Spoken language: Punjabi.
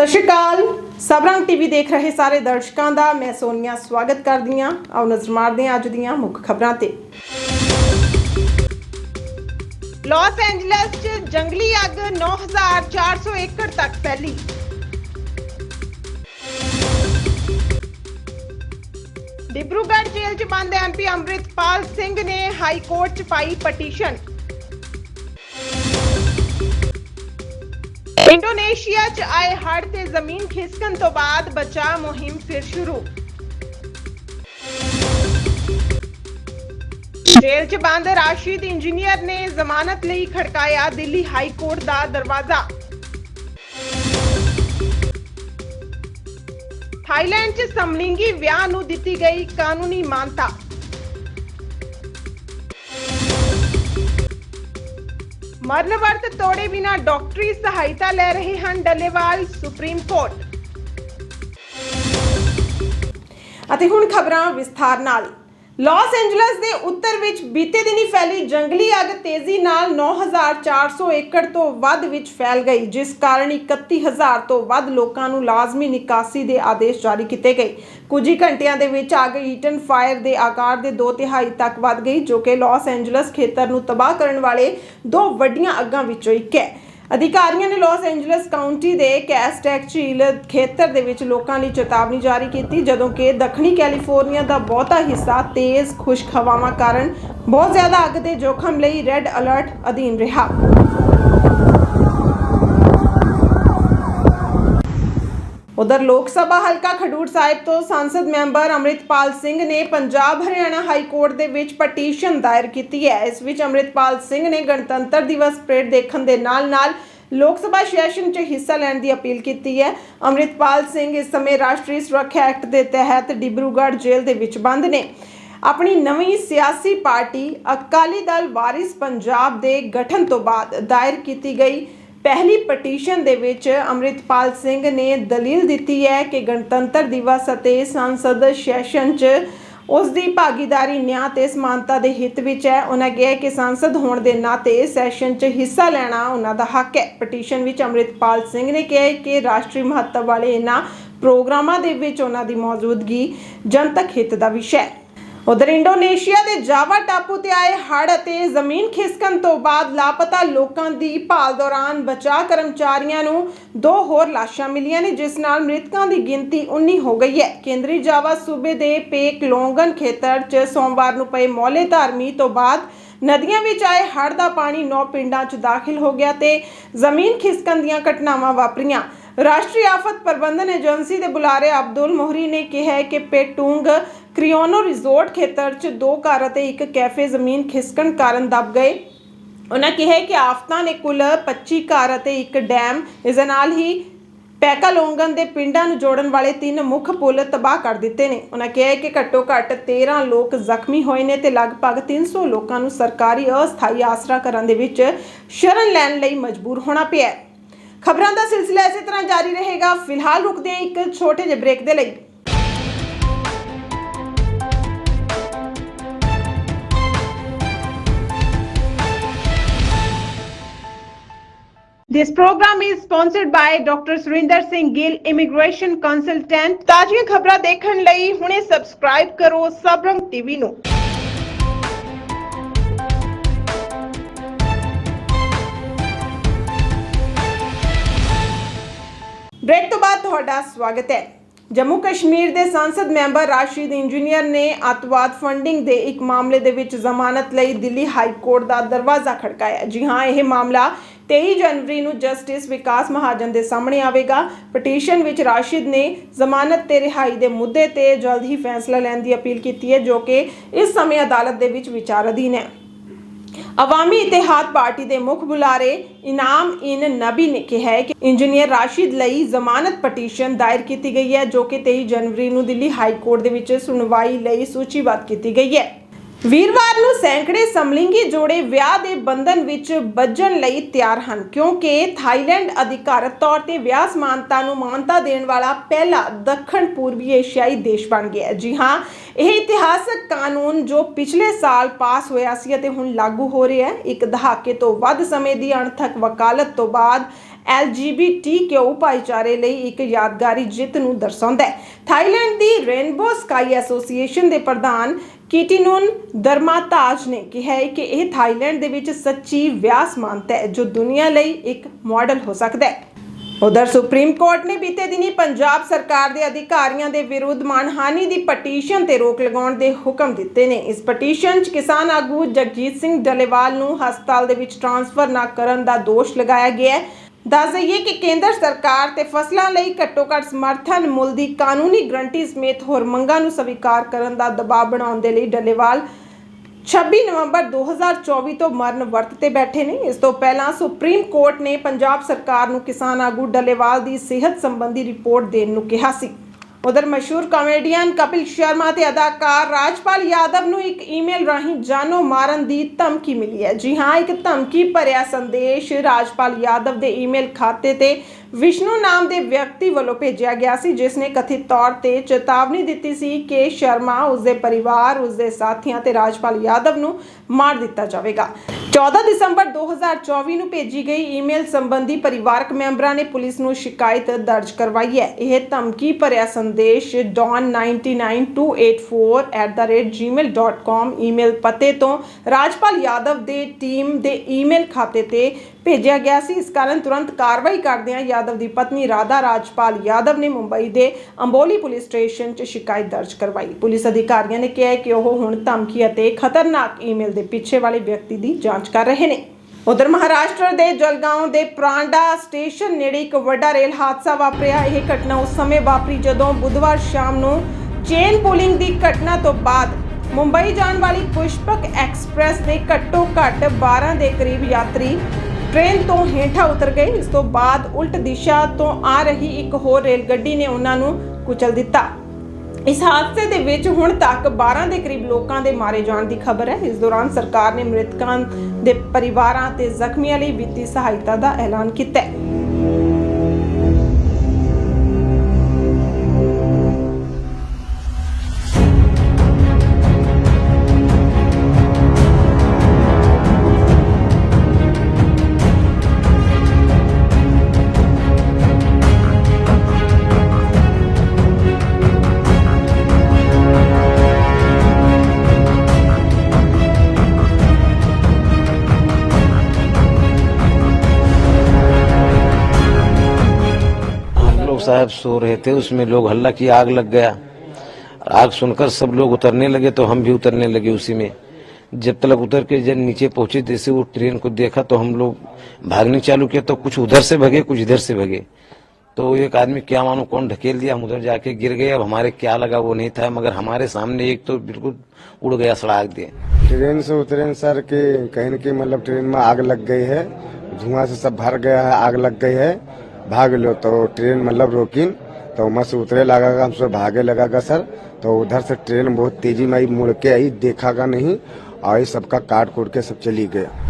ਸਤਿ ਸ਼੍ਰੀ ਅਕਾਲ। ਸਬਰੰਗ ਟੀਵੀ ਦੇਖ ਰਹੇ ਸਾਰੇ ਦਰਸ਼ਕਾਂ ਦਾ, ਮੈਂ ਸੋਨੀਆ ਸਵਾਗਤ ਕਰਦੀ ਹਾਂ। ਆਓ ਨਜ਼ਰ ਮਾਰਦੇ ਹਾਂ ਅੱਜ ਦੀਆਂ ਮੁੱਖ ਖਬਰਾਂ ਤੇ। ਲਾਸ ਐਂਜਲਸ 'ਚ ਜੰਗਲੀ ਅੱਗ 9400 ਏਕੜ ਤੱਕ ਫੈਲੀ। ਡਿਬਰੂਗੜ੍ਹ ਜੇਲ੍ਹ 'ਚ ਬੰਦ ਐਮਪੀ ਅੰਮ੍ਰਿਤਪਾਲ ਸਿੰਘ ਨੇ ਹਾਈ ਕੋਰਟ 'ਚ ਪਾਈ ਪਟੀਸ਼ਨ। ਇੰਡੋਨੇਸ਼ੀਆ 'ਚ ਆਏ ਹੜ੍ਹ ਤੇ ਜ਼ਮੀਨ ਖਿਸਕਣ ਤੋਂ ਬਾਅਦ ਬਚਾਅ ਮੁਹਿੰਮ ਫਿਰ ਸ਼ੁਰੂ। ਜੇਲ੍ਹ 'ਚ ਬੰਦ, ਰਾਸ਼ਿਦ ਇੰਜੀਨੀਅਰ ਨੇ ਜ਼ਮਾਨਤ ਲਈ ਖੜਕਾਇਆ ਦਿੱਲੀ ਹਾਈ ਕੋਰਟ ਦਾ ਦਰਵਾਜ਼ਾ। ਥਾਈਲੈਂਡ 'ਚ ਸਮਲਿੰਗੀ ਵਿਆਹ ਨੂੰ ਦਿੱਤੀ ਗਈ ਕਾਨੂੰਨੀ ਮਾਨਤਾ। ਮਰਨ ਵਰਤ ਤੋੜੇ ਬਿਨਾ ਡਾਕਟਰੀ ਸਹਾਇਤਾ ਲੈ ਰਹੇ ਹਨ ਡੱਲੇਵਾਲ ਸੁਪਰੀਮ ਕੋਰਟ। ਅਤੇ ਹੁਣ ਖਬਰਾਂ ਵਿਸਥਾਰ ਨਾਲ। ਲਾਸ ਐਂਜਲਸ ਦੇ ਉੱਤਰ ਵਿੱਚ ਬੀਤੇ ਦਿਨੀ ਫੈਲੀ ਜੰਗਲੀ ਅੱਗ ਤੇਜ਼ੀ ਨਾਲ 9400 ਏਕੜ ਤੋਂ ਵੱਧ ਵਿੱਚ ਫੈਲ ਗਈ, ਜਿਸ ਕਾਰਨ 31000 ਤੋਂ ਵੱਧ ਲੋਕਾਂ ਨੂੰ ਲਾਜ਼ਮੀ ਨਿਕਾਸੀ ਦੇ ਆਦੇਸ਼ ਜਾਰੀ ਕੀਤੇ ਗਏ। ਕੁਝ ਹੀ ਘੰਟਿਆਂ ਦੇ ਵਿੱਚ ਅੱਗ ਈਟਨ ਫਾਇਰ ਦੇ ਆਕਾਰ ਦੇ 2 ਤਿਹਾਈ ਤੱਕ ਵੱਧ ਗਈ, ਜੋ ਕਿ ਲਾਸ ਐਂਜਲਸ ਖੇਤਰ ਨੂੰ ਤਬਾਹ ਕਰਨ ਵਾਲੇ ਦੋ ਵੱਡੀਆਂ ਅੱਗਾਂ ਵਿੱਚੋਂ ਇੱਕ ਹੈ। ਅਧਿਕਾਰੀਆਂ ਨੇ ਲਾਸ ਐਂਜਲਸ ਕਾਉਂਟੀ ਦੇ ਕੈਸਟੈਕ ਝੀਲ ਖੇਤਰ ਦੇ ਵਿੱਚ ਲੋਕਾਂ ਲਈ ਚੇਤਾਵਨੀ ਜਾਰੀ ਕੀਤੀ, ਜਦੋਂ ਕਿ ਦੱਖਣੀ ਕੈਲੀਫੋਰਨੀਆ ਦਾ ਬਹੁਤਾ ਹਿੱਸਾ ਤੇਜ਼ ਖੁਸ਼ਕ ਹਵਾਵਾਂ ਕਾਰਨ ਬਹੁਤ ਜ਼ਿਆਦਾ ਅੱਗ ਦੇ ਜੋਖਮ ਲਈ ਰੈੱਡ ਅਲਰਟ ਅਧੀਨ ਰਿਹਾ। ਉਧਰ ਲੋਕ ਸਭਾ ਹਲਕਾ ਖਡੂਰ ਸਾਹਿਬ ਤੋਂ ਸੰਸਦ ਮੈਂਬਰ ਅੰਮ੍ਰਿਤਪਾਲ ਸਿੰਘ ਨੇ ਪੰਜਾਬ ਹਰਿਆਣਾ ਹਾਈ ਕੋਰਟ ਦੇ ਵਿੱਚ ਪਟੀਸ਼ਨ ਦਾਇਰ ਕੀਤੀ ਹੈ। ਇਸ ਵਿੱਚ ਅੰਮ੍ਰਿਤਪਾਲ ਸਿੰਘ ਨੇ ਗਣਤੰਤਰ ਦਿਵਸ ਪਰੇਡ ਦੇਖਣ ਦੇ ਨਾਲ-ਨਾਲ ਲੋਕ ਸਭਾ ਸੈਸ਼ਨ 'ਚ ਹਿੱਸਾ ਲੈਣ ਦੀ ਅਪੀਲ ਕੀਤੀ ਹੈ। ਅੰਮ੍ਰਿਤਪਾਲ ਸਿੰਘ ਇਸ ਸਮੇਂ ਰਾਸ਼ਟਰੀ ਸੁਰੱਖਿਆ ਐਕਟ ਦੇ ਤਹਿਤ ਡਿਬਰੂਗੜ੍ਹ ਜੇਲ੍ਹ ਦੇ ਵਿੱਚ ਬੰਦ ਨੇ। ਆਪਣੀ ਨਵੀਂ ਸਿਆਸੀ ਪਾਰਟੀ ਅਕਾਲੀ ਦਲ ਵਾਰਿਸ ਪੰਜਾਬ ਦੇ ਗਠਨ ਤੋਂ ਬਾਅਦ ਦਾਇਰ ਕੀਤੀ ਗਈ। ਪਹਿਲੀ ਪਟੀਸ਼ਨ ਦੇ ਵਿੱਚ ਅੰਮ੍ਰਿਤਪਾਲ ਸਿੰਘ ਨੇ ਦਲੀਲ ਦਿੱਤੀ ਹੈ ਕਿ ਗਣਤੰਤਰ ਦਿਵਸ ਅਤੇ ਸੰਸਦ ਸੈਸ਼ਨ 'ਚ ਉਸ ਦੀ ਭਾਗੀਦਾਰੀ ਨਿਆਂ ਤੇ ਸਮਾਨਤਾ ਦੇ ਹਿੱਤ ਵਿੱਚ ਹੈ। ਉਹਨਾਂ ਕਿਹਾ ਕਿ ਸੰਸਦ ਹੋਣ ਦੇ ਨਾਤੇ ਸੈਸ਼ਨ 'ਚ ਹਿੱਸਾ ਲੈਣਾ ਉਹਨਾਂ ਦਾ ਹੱਕ ਹੈ। ਪਟੀਸ਼ਨ ਵਿੱਚ ਅੰਮ੍ਰਿਤਪਾਲ ਸਿੰਘ ਨੇ ਕਿਹਾ ਕਿ ਰਾਸ਼ਟਰੀ ਮਹੱਤਵ ਵਾਲੇ ਇਹਨਾਂ ਪ੍ਰੋਗਰਾਮਾਂ ਦੇ ਵਿੱਚ ਉਹਨਾਂ ਦੀ ਮੌਜੂਦਗੀ ਜਨਤਕ ਹਿੱਤ ਦਾ ਵਿਸ਼ਾ ਹੈ। ਉਧਰ ਇੰਡੋਨੇਸ਼ੀਆ ਦੇ ਜਾਵਾ ਟਾਪੂ ਤੇ ਆਏ ਹੜ੍ਹ ਅਤੇ ਜ਼ਮੀਨ ਖਿਸਕਣ ਤੋਂ ਬਾਅਦ ਲਾਪਤਾ ਲੋਕਾਂ ਦੀ ਭਾਲ ਦੌਰਾਨ ਬਚਾਅ ਕਰਮਚਾਰੀਆਂ ਨੂੰ ਦੋ ਹੋਰ ਲਾਸ਼ਾਂ ਮਿਲੀਆਂ ਨੇ, ਜਿਸ ਨਾਲ ਮ੍ਰਿਤਕਾਂ ਦੀ ਗਿਣਤੀ 19 ਹੋ ਗਈ ਹੈ। ਕੇਂਦਰੀ ਜਾਵਾ ਸੂਬੇ ਦੇ ਪੇਕਲੋਂਗਨ ਖੇਤਰ 'ਚ ਸੋਮਵਾਰ ਨੂੰ ਪਏ ਮੌਲੇਧਾਰ ਮੀਂਹ ਤੋਂ ਬਾਅਦ ਨਦੀਆਂ ਵਿੱਚ ਆਏ ਹੜ੍ਹ ਦਾ ਪਾਣੀ ਨੌ ਪਿੰਡਾਂ 'ਚ ਦਾਖਲ ਹੋ ਗਿਆ ਤੇ ਜ਼ਮੀਨ ਖਿਸਕਣ ਦੀਆਂ ਘਟਨਾਵਾਂ ਵਾਪਰੀਆਂ। ਰਾਸ਼ਟਰੀ ਆਫਤ ਪ੍ਰਬੰਧਨ ਏਜੰਸੀ ਦੇ ਬੁਲਾਰੇ ਅਬਦੁਲ ਮੋਹਰੀ ਨੇ ਕਿਹਾ ਕਿ ਪੇਟੂੰਗ ਕ੍ਰਿਓਨੋ ਰਿਜ਼ੋਰਟ ਖੇਤਰ 'ਚ ਦੋ ਘਰ ਅਤੇ ਇੱਕ ਕੈਫੇ ਜ਼ਮੀਨ ਖਿਸਕਣ ਕਾਰਨ ਦਬ ਗਏ। ਉਹਨਾਂ ਕਿਹਾ ਕਿ ਆਫਤਾਂ ਨੇ ਕੁੱਲ 25 ਘਰ ਅਤੇ ਇੱਕ ਡੈਮ ਇਸ ਦੇ ਨਾਲ ਹੀ ਪੈਕਾਲੋਂਗਨ ਦੇ ਪਿੰਡਾਂ ਨੂੰ ਜੋੜਨ ਵਾਲੇ ਤਿੰਨ ਮੁੱਖ ਪੁਲ ਤਬਾਹ ਕਰ ਦਿੱਤੇ ਨੇ। ਉਹਨਾਂ ਕਿਹਾ ਕਿ ਘੱਟੋ ਘੱਟ 13 ਲੋਕ ਜ਼ਖਮੀ ਹੋਏ ਨੇ ਤੇ ਲਗਭਗ 300 ਲੋਕਾਂ ਨੂੰ ਸਰਕਾਰੀ ਅਸਥਾਈ ਆਸਰਾ ਕਰਨ ਦੇ ਵਿੱਚ ਸ਼ਰਨ ਲੈਣ ਲਈ ਮਜਬੂਰ ਹੋਣਾ ਪਿਆ ਖਬਰਾਂ ਦਾ ਸਿਲਸਿਲਾ ਇਸੇ ਤਰ੍ਹਾਂ ਜਾਰੀ ਰਹੇਗਾ। ਫਿਲਹਾਲ ਰੁਕਦੇ ਹਾਂ ਇੱਕ ਛੋਟੇ ਜਿਹੇ ਬ੍ਰੇਕ ਦੇ ਲਈ। This program is sponsored by Dr. Surinder Singh Gill, Immigration Consultant. ਤਾਜ਼ੀਆਂ ਖਬਰਾਂ ਦੇਖਣ ਲਈ ਹੁਣੇ ਸਬਸਕ੍ਰਾਈਬ ਕਰੋ ਸਬਰੰਗ ਟੀਵੀ ਨੂੰ। ਬ੍ਰੇਕ ਤੋਂ ਬਾਅਦ ਤੁਹਾਡਾ ਸਵਾਗਤ ਹੈ ਜੰਮੂ ਕਸ਼ਮੀਰ ਦੇ ਸੰਸਦ ਮੈਂਬਰ ਰਾਸ਼ਿਦ ਇੰਜੀਨੀਅਰ ਨੇ ਅਤਵਾਦ ਫੰਡਿੰਗ ਦੇ ਇੱਕ ਮਾਮਲੇ ਦੇ ਵਿੱਚ ਜ਼ਮਾਨਤ ਲਈ ਦਿੱਲੀ ਹਾਈ ਕੋਰਟ ਦਾ ਦਰਵਾਜ਼ਾ ਖੜਕਾਇਆ ਜੀ ਹਾਂ, ਇਹ ਮਾਮਲਾ 23 ਜਨਵਰੀ ਨੂੰ ਜਸਟਿਸ ਵਿਕਾਸ ਮਹਾਜਨ ਦੇ ਸਾਹਮਣੇ ਆਵੇਗਾ। ਪਟੀਸ਼ਨ ਵਿੱਚ ਰਾਸ਼ਿਦ ਨੇ ਜ਼ਮਾਨਤ ਤੇ ਰਿਹਾਈ ਦੇ ਮੁੱਦੇ ਤੇ ਜਲਦ ਹੀ ਫੈਸਲਾ ਲੈਣ ਦੀ ਅਪੀਲ ਕੀਤੀ ਹੈ, ਜੋ ਕਿ ਇਸ ਸਮੇਂ ਅਦਾਲਤ ਦੇ ਵਿੱਚ ਵਿਚਾਰ ਅਧੀਨ ਹੈ। ਅਵਾਮੀ ਇਤਿਹਾਦ ਪਾਰਟੀ ਦੇ ਮੁੱਖ ਬੁਲਾਰੇ ਇਨਾਮ ਇਨ ਨਬੀ ਨੇ ਕਿਹਾ ਹੈ ਕਿ ਇੰਜੀਨੀਅਰ ਰਾਸ਼ਿਦ ਲਈ ਜ਼ਮਾਨਤ ਪਟੀਸ਼ਨ ਦਾਇਰ ਕੀਤੀ ਗਈ ਹੈ, ਜੋ ਕਿ 23 ਜਨਵਰੀ ਨੂੰ ਦਿੱਲੀ ਹਾਈ ਕੋਰਟ ਦੇ ਵਿੱਚ ਸੁਣਵਾਈ ਲਈ ਸੂਚੀਬੱਧ ਕੀਤੀ ਗਈ ਹੈ। ਵੀਰਵਾਰ ਨੂੰ ਸੈਂਕੜੇ ਸਮਲਿੰਗੀ ਜੋੜੇ ਵਿਆਹ ਦੇ ਬੰਧਨ ਵਿੱਚ ਬੱਝਣ ਲਈ ਤਿਆਰ ਹਨ, ਕਿਉਂਕਿ ਥਾਈਲੈਂਡ ਅਧਿਕਾਰਤ ਤੌਰ ਤੇ ਵਿਆਹ ਸਮਾਨਤਾ ਨੂੰ ਮਾਨਤਾ ਦੇਣ ਵਾਲਾ ਪਹਿਲਾ ਦੱਖਣ ਪੂਰਬੀ ਏਸ਼ੀਆਈ ਦੇਸ਼ ਬਣ ਗਿਆ ਹੈ। ਜੀ ਹਾਂ, ਇਹ ਇਤਿਹਾਸਕ ਕਾਨੂੰਨ ਜੋ ਪਿਛਲੇ ਸਾਲ ਪਾਸ ਹੋਇਆ ਸੀ ਅਤੇ ਹੁਣ ਲਾਗੂ ਹੋ ਰਿਹਾ ਹੈ, ਇੱਕ ਦਹਾਕੇ ਤੋਂ ਵੱਧ ਸਮੇਂ ਦੀ ਅਣਥਕ ਵਕਾਲਤ ਤੋਂ ਬਾਅਦ LGBTQ ਭਾਈਚਾਰੇ ਲਈ ਇੱਕ ਯਾਦਗਾਰੀ ਜਿੱਤ ਨੂੰ ਦਰਸਾਉਂਦਾ ਹੈ। ਥਾਈਲੈਂਡ ਦੀ ਰੇਨਬੋ ਸਕਾਈ ਐਸੋਸੀਏਸ਼ਨ ਦੇ ਪ੍ਰਧਾਨ ਕੀਟੀਨੂਨ ਦਰਮਾਤਾਜ ਨੇ ਕਿਹਾ ਹੈ ਕਿ ਇਹ ਥਾਈਲੈਂਡ ਦੇ ਵਿੱਚ ਸੱਚੀ ਵਿਆਹ ਸਮਾਨਤਾ ਹੈ, ਜੋ ਦੁਨੀਆ ਲਈ ਇੱਕ ਮਾਡਲ ਹੋ ਸਕਦਾ ਹੈ। ਉਧਰ ਸੁਪਰੀਮ ਕੋਰਟ ਨੇ ਬੀਤੇ ਦਿਨੀ ਪੰਜਾਬ ਸਰਕਾਰ ਦੇ ਅਧਿਕਾਰੀਆਂ ਦੇ ਵਿਰੁੱਧ ਮਾਨਹਾਨੀ ਦੀ ਪਟੀਸ਼ਨ ਤੇ ਰੋਕ ਲਗਾਉਣ ਦੇ ਹੁਕਮ ਦਿੱਤੇ ਨੇ। ਇਸ ਪਟੀਸ਼ਨ 'ਚ ਕਿਸਾਨ ਆਗੂ ਜਗਜੀਤ ਸਿੰਘ ਡਲੇਵਾਲ ਨੂੰ ਹਸਪਤਾਲ ਦੇ ਵਿੱਚ ਟਰਾਂਸਫਰ ਨਾ ਕਰਨ ਦਾ ਦੋਸ਼ ਲਗਾਇਆ ਗਿਆ ਹੈ। ਦੱਸ ਦਈਏ ਕਿ ਕੇਂਦਰ ਸਰਕਾਰ ਤੇ ਫਸਲਾਂ ਲਈ ਘੱਟੋ-ਘੱਟ ਸਮਰਥਨ ਮੁੱਲ ਦੀ ਕਾਨੂੰਨੀ ਗਰੰਟੀ ਸਮੇਤ ਹੋਰ ਮੰਗਾਂ ਨੂੰ ਸਵੀਕਾਰ ਕਰਨ ਦਾ ਦਬਾਅ ਬਣਾਉਣ ਦੇ ਲਈ ਡੱਲੇਵਾਲ 26 ਨਵੰਬਰ 2024 ਤੋਂ ਮਰਨ ਵਰਤ ਤੇ ਬੈਠੇ ਨੇ। ਇਸ ਤੋਂ ਪਹਿਲਾਂ ਸੁਪਰੀਮ ਕੋਰਟ ਨੇ ਪੰਜਾਬ ਸਰਕਾਰ ਨੂੰ ਕਿਸਾਨ ਆਗੂ ਡੱਲੇਵਾਲ ਦੀ ਸਿਹਤ ਸੰਬੰਧੀ ਰਿਪੋਰਟ ਦੇਣ ਨੂੰ ਕਿਹਾ ਸੀ। ਉਧਰ ਮਸ਼ਹੂਰ ਕਾਮੇਡੀਅਨ ਕਪਿਲ ਸ਼ਰਮਾ ਤੇ ਅਦਾਕਾਰ ਰਾਜਪਾਲ ਯਾਦਵ ਨੂੰ ਇੱਕ ਈਮੇਲ ਰਾਹੀਂ ਜਾਨੋਂ ਮਾਰਨ ਦੀ ਧਮਕੀ ਮਿਲੀ ਹੈ। ਜੀ ਹਾਂ, ਇੱਕ ਧਮਕੀ ਭਰਿਆ ਸੰਦੇਸ਼ ਰਾਜਪਾਲ ਯਾਦਵ ਦੇ ਈਮੇਲ ਖਾਤੇ ਤੇ ਵਿਸ਼ਨੂੰ ਨਾਮ ਦੇ ਵਿਅਕਤੀ ਵੱਲੋਂ ਭੇਜਿਆ ਗਿਆ ਸੀ, ਜਿਸ ਨੇ ਕਥਿਤ ਤੌਰ ਤੇ ਚੇਤਾਵਨੀ ਦਿੱਤੀ ਸੀ ਕਿ ਸ਼ਰਮਾ ਉਸਦੇ ਪਰਿਵਾਰ, ਉਸਦੇ ਸਾਥੀਆਂ ਤੇ ਰਾਜਪਾਲ ਯਾਦਵ ਨੂੰ ਮਾਰ ਦਿੱਤਾ ਜਾਵੇਗਾ। 14 ਦਸੰਬਰ 2024 ਨੂੰ ਭੇਜੀ ਗਈ ਈਮੇਲ ਸੰਬੰਧੀ ਪਰਿਵਾਰਕ ਮੈਂਬਰਾਂ ਨੇ ਪੁਲਿਸ ਨੂੰ ਸ਼ਿਕਾਇਤ ਦਰਜ ਕਰਵਾਈ ਹੈ। ਇਹ ਧਮਕੀ ਭਰਿਆ ਸੰਦੇਸ਼ don99284@gmail.com ਈਮੇਲ ਪਤੇ ਤੋਂ ਰਾਜਪਾਲ ਯਾਦਵ ਦੇ ਟੀਮ ਦੇ ਈਮੇਲ ਖਾਤੇ ਤੇ ਭੇਜਿਆ ਗਿਆ ਸੀ। ਇਸ ਕਾਰਨ ਤੁਰੰਤ ਕਾਰਵਾਈ ਕਰਦਿਆਂ ਯਾਦਵ ਦੀ ਪਤਨੀ ਰਾਧਾ ਰਾਜਪਾਲ ਯਾਦਵ ਨੇ ਮੁੰਬਈ ਦੇ ਅੰਬੋਲੀ ਪੁਲਿਸ ਸਟੇਸ਼ਨ 'ਚ ਸ਼ਿਕਾਇਤ ਦਰਜ ਕਰਵਾਈ। ਪੁਲਿਸ ਅਧਿਕਾਰੀਆਂ ਨੇ ਕਿਹਾ ਕਿ ਉਹ ਹੁਣ ਧਮਕੀ ਅਤੇ ਖਤਰਨਾਕ ਈਮੇਲ ਦੇ ਪਿੱਛੇ ਵਾਲੇ ਵਿਅਕਤੀ ਦੀ ਜਾਂਚ ਕਰ ਰਹੇ ਨੇ। ਉਧਰ ਮਹਾਰਾਸ਼ਟਰ ਦੇ ਜਲਗਾਉਂ ਦੇ ਪ੍ਰਾਂਡਾ ਸਟੇਸ਼ਨ ਨੇੜੇ ਇੱਕ ਵੱਡਾ ਰੇਲ ਹਾਦਸਾ ਵਾਪਰਿਆ। ਇਹ ਘਟਨਾ ਉਸ ਸਮੇਂ ਵਾਪਰੀ ਜਦੋਂ ਬੁੱਧਵਾਰ ਸ਼ਾਮ ਨੂੰ ਚੇਨ ਪੁਲਿੰਗ ਦੀ ਘਟਨਾ ਤੋਂ ਬਾਅਦ ਮੁੰਬਈ ਜਾਣ ਵਾਲੀ ਪੁਸ਼ਪਕ ਐਕਸਪ੍ਰੈਸ ਦੇ ਘੱਟੋ ਘੱਟ 12 ਦੇ ਕਰੀਬ ਯਾਤਰੀ ਟ੍ਰੇਨ ਤੋਂ ਹੇਠਾਂ ਉਤਰ ਗਏ। ਇਸ ਤੋਂ ਬਾਅਦ ਉਲਟ ਦਿਸ਼ਾ ਤੋਂ ਆ ਰਹੀ ਇੱਕ ਹੋਰ ਰੇਲ ਗੱਡੀ ਨੇ ਉਹਨਾਂ ਨੂੰ ਕੁਚਲ ਦਿੱਤਾ। ਇਸ ਹਾਦਸੇ ਦੇ ਵਿੱਚ ਹੁਣ ਤੱਕ 12 ਦੇ ਕਰੀਬ ਲੋਕਾਂ ਦੇ ਮਾਰੇ ਜਾਣ ਦੀ ਖਬਰ ਹੈ। ਇਸ ਦੌਰਾਨ ਸਰਕਾਰ ਨੇ ਮ੍ਰਿਤਕਾਂ ਦੇ ਪਰਿਵਾਰਾਂ ਤੇ ਜ਼ਖਮੀਆਂ ਲਈ ਵਿੱਤੀ ਸਹਾਇਤਾ ਦਾ ਐਲਾਨ ਕੀਤਾ ਹੈ। साहब सो रहे थे, उसमें लोग हल्ला की आग लग गया। आग सुनकर सब लोग उतरने लगे तो हम भी उतरने लगे उसी में। जब तक उतर के जब नीचे पहुँचे, जैसे वो ट्रेन को देखा तो हम लोग भागने चालू किया तो कुछ उधर से भगे, कुछ इधर से भगे। तो एक आदमी, क्या मानो, कौन ढकेल दिया, हम उधर जाके गिर गए, अब हमारे क्या लगा, वो नहीं था, मगर हमारे सामने एक तो बिल्कुल उड़ गया सड़ाक दिए। ट्रेन से उतरे सर, के कहीं कहीं मतलब ट्रेन में आग लग गई है, धुआँ से सब भर गया है, आग लग गई है। भाग लो तो ट्रेन मतलब रोकिन तो वहाँ से उतरे लगा हम सब भागे लगा सर। तो उधर से ट्रेन बहुत तेज़ी में आई, मुड़ के आई, देखा का नहीं, और सबका काट कूट के सब चली गया